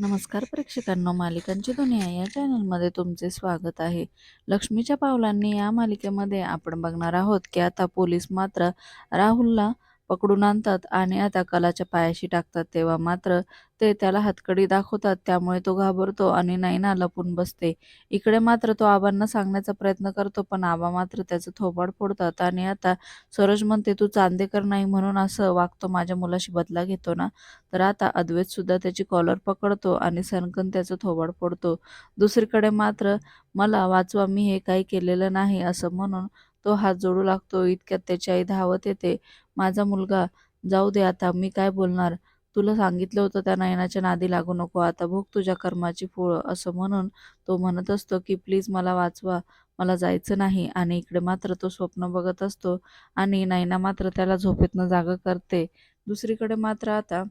नमस्कार प्रेक्षकांनो मालिकांची दुनिया या चॅनलमध्ये तुमचे स्वागत आहे. लक्ष्मीच्या पावलांनी या मालिकेमध्ये आपण बघणार आहोत की आता पोलीस मात्र राहुलला पकडून आणतात आणि आता कलाच्या पायाशी टाकतात तेव्हा मात्र ते त्याला हातकडी दाखवतात. त्यामुळे तो घाबरतो आणि नैना लपून बसते. इकडे मात्र तो आबांना सांगण्याचा प्रयत्न करतो पण आबा मात्र त्याचं थोबाड फोडतात आणि आता सरोज म्हणते तू चांदेकर नाही म्हणून असं वागतो माझ्या मुलाशी बदला घेतो ना? तर आता अद्वैत सुद्धा त्याची कॉलर पकडतो आणि सनकन त्याचं थोबाड फोडतो. दुसरीकडे मात्र मला वाचवा मी हे काही केलेलं नाही असं म्हणून तो हात जोडू लागतो. इतक्यात त्याची आई धावत येते. माझा मुलगा जाऊ दे आता मी काय बोलणार? तुला सांगितलं होतं त्या नयनाच्या नादी लागू नको. आता भोग तुझ्या कर्माची फोळ. असं म्हणून तो म्हणत असतो की प्लीज मला वाचवा. मला जायचं नाही. आणि इकडे मात्र तो स्वप्न बघत असतो आणि नैना मात्र त्याला झोपेतनं जागं करते. दुसरीकडे मात्र आता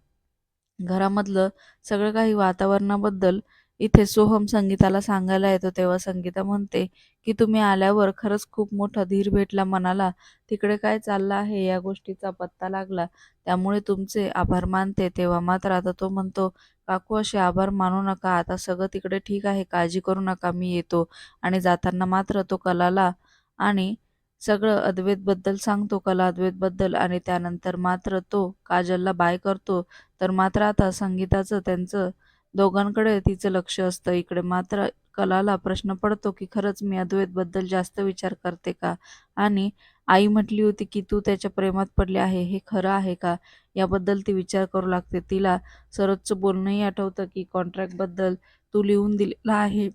घरामधलं सगळं काही वातावरणाबद्दल इथे सोहम संगीताला सांगायला येतो तेव्हा संगीता म्हणते की तुम्ही आल्यावर खरंच खूप मोठा धीर भेटला मनाला. तिकडे काय चाललं आहे या गोष्टीचा पत्ता लागला. त्यामुळे तुमचे आभार मानते. तेव्हा मात्र आता तो म्हणतो काकू असे आभार मानू नका. आता सगळं तिकडे ठीक आहे. काळजी करू नका. मी येतो. आणि जाताना मात्र तो कलाला आणि सगळं अद्वैतबद्दल सांगतो. कला अद्वैतबद्दल आणि त्यानंतर मात्र तो काजलला बाय करतो. तर मात्र आता संगीताचं त्यांचं दोघांकडे तिचं लक्ष असतं. इकडे मात्र कलाला प्रश्न पडतो की खरंच मी अद्वैतबद्दल जास्त विचार करते का? आणि आई म्हटली होती की तू त्याच्या प्रेमात पडले आहे. हे खरं आहे का? याबद्दल ती विचार करू लागते. तिला सरोजचं बोलणंही आठवतं की कॉन्ट्रॅक्टबद्दल तू लिहून दिलेला आहे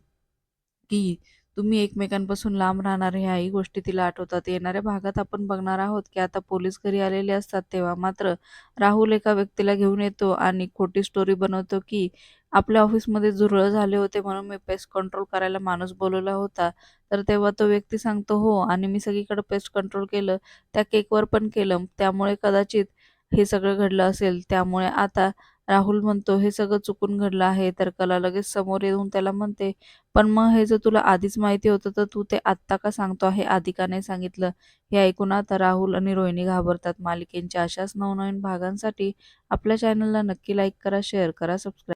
की तुम्ही एकमेकांपासून लांब राहणार. ह्याही गोष्टी तिला आठवतात. येणाऱ्या भागात आपण बघणार आहोत की आता पोलीस घरी आलेले असतात तेव्हा मात्र राहुल एका व्यक्तीला घेऊन येतो आणि खोटी स्टोरी बनवतो की आपल्या ऑफिसमध्ये झुरळ झाले होते म्हणून मी पेस्ट कंट्रोल करायला माणूस बोलवला होता. तर तेव्हा तो व्यक्ती सांगतो हो आणि मी सगळीकडे पेस्ट कंट्रोल केलं त्या केकवर पण केलं. त्यामुळे कदाचित हे सगळं घडलं असेल. त्यामुळे आता राहुल म्हणतो हे सगळं चुकून घडलं आहे. तर कला लगेच समोर येऊन त्याला म्हणते पण मग हे जर तुला आधीच माहिती होतं तर तू ते आत्ता का सांगतो आहे? आधी का नाही सांगितलं? हे ऐकून आता राहुल आणि रोहिणी घाबरतात. मालिकेंच्या अशाच नवनवीन भागांसाठी आपल्या चॅनलला नक्की लाईक करा शेअर करा सबस्क्राईब